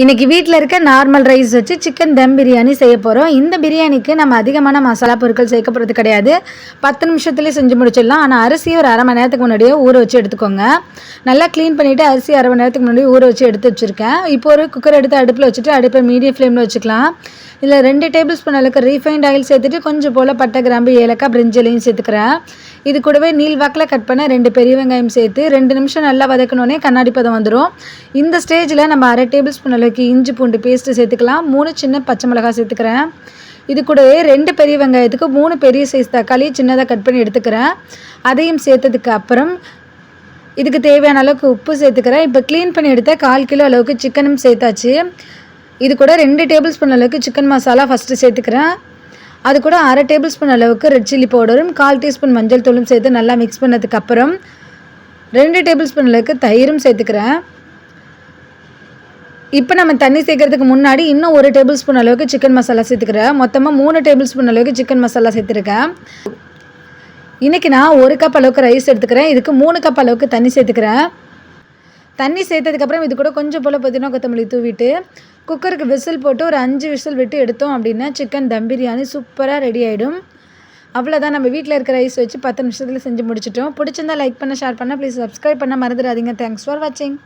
இன்றைக்கி வீட்டில் இருக்க நார்மல் ரைஸ் வச்சு சிக்கன் தம் பிரியாணி செய்ய போகிறோம் இந்த பிரியாணிக்கு நம்ம அதிகமான மசாலா பொருட்கள் சேர்க்க போகிறது கிடையாது. பத்து நிமிஷத்துலேயே செஞ்சு முடிச்சிடலாம். ஆனால் அரிசி ஒரு அரை மணி நேரத்துக்கு முன்னாடியே ஊற வச்சு எடுத்துக்கோங்க. நல்லா க்ளீன் பண்ணிவிட்டு அரிசி அரை மணி நேரத்துக்கு முன்னாடி ஊற வச்சு எடுத்து வச்சுருக்கேன். இப்போ ஒரு குக்கர் எடுத்து அடுப்பில் வச்சுட்டு அடுப்பை மீடியம் ஃப்ளேமில் வச்சுக்கலாம். இதில் ரெண்டு டேபிள் ஸ்பூன் அளவுக்கு ரீஃபைண்ட் ஆயில் சேர்த்துட்டு கொஞ்சம் போல் பட்டை கிராம்பு ஏலக்காய் பிரிஞ்சலையும் சேர்த்துக்கிறேன். இது கூடவே நீல் வாக்கில் கட் பண்ண ரெண்டு பெரிய வெங்காயம் சேர்த்து ரெண்டு நிமிஷம் நல்லா வதக்கணுன்னே கண்ணாடி பதம் வந்துடும் இந்த ஸ்டேஜில் நம்ம அரை டேபிள் ஸ்பூன் அளவுக்கு இஞ்சி பூண்டு பேஸ்ட்டு சேர்த்துக்கலாம். மூணு சின்ன பச்சை மிளகாய் சேர்த்துக்கிறேன். இது கூடவே ரெண்டு பெரிய வெங்காயத்துக்கு மூணு பெரிய சைஸ் தக்காளி சின்னதாக கட் பண்ணி எடுத்துக்கிறேன். அதையும் சேர்த்ததுக்கு அப்புறம் இதுக்கு தேவையான அளவுக்கு உப்பு சேர்த்துக்கிறேன். இப்போ க்ளீன் பண்ணி எடுத்த கால் கிலோ அளவுக்கு சிக்கனும் சேர்த்தாச்சு. இது கூட ரெண்டு டேபிள் ஸ்பூன் அளவுக்கு சிக்கன் மசாலா ஃபஸ்ட்டு சேர்த்துக்கிறேன். அது கூட அரை டேபிள் ஸ்பூன் அளவுக்கு ரெட் சில்லி பவுடரும் கால் டீஸ்பூன் மஞ்சள் தூளும் சேர்த்து நல்லா மிக்ஸ் பண்ணதுக்கு அப்புறம் ரெண்டு டேபிள் ஸ்பூன் அளவுக்கு தயிரும் சேர்த்துக்கிறேன். இப்போ நம்ம தண்ணி சேர்க்கறதுக்கு முன்னாடி இன்னும் ஒரு டேபிள் ஸ்பூன் அளவுக்கு சிக்கன் மசாலா சேர்த்துக்கிறேன். மொத்தமாக மூணு டேபிள் ஸ்பூன் அளவுக்கு சிக்கன் மசாலா சேர்த்துருக்கேன். இன்றைக்கி நான் ஒரு கப் அளவுக்கு ரைஸ் எடுத்துக்கிறேன். இதுக்கு மூணு கப் அளவுக்கு தண்ணி சேர்த்துக்கிறேன். தண்ணி சேர்த்ததுக்கப்புறம் இது கூட கொஞ்சம் போல் புதினா கொத்தமல்லி தூவிட்டு குக்கருக்கு விசில் போட்டு ஒரு அஞ்சு விசில் விட்டு எடுத்தோம் அப்படின்னா சிக்கன் தம் பிரியாணி சூப்பராக ரெடி ஆகிடும் அவ்வளோதான் நம்ம வீட்டில் இருக்கிற ரைஸ் வச்சு பத்து நிமிஷத்தில் செஞ்சு முடிச்சிட்டோம். பிடிச்சிருந்தா லைக் பண்ண ஷேர் பண்ண ப்ளீஸ் சப்ஸ்கிரைப் பண்ண மறந்துடாதீங்க. தேங்க்ஸ் ஃபார் வாட்சிங்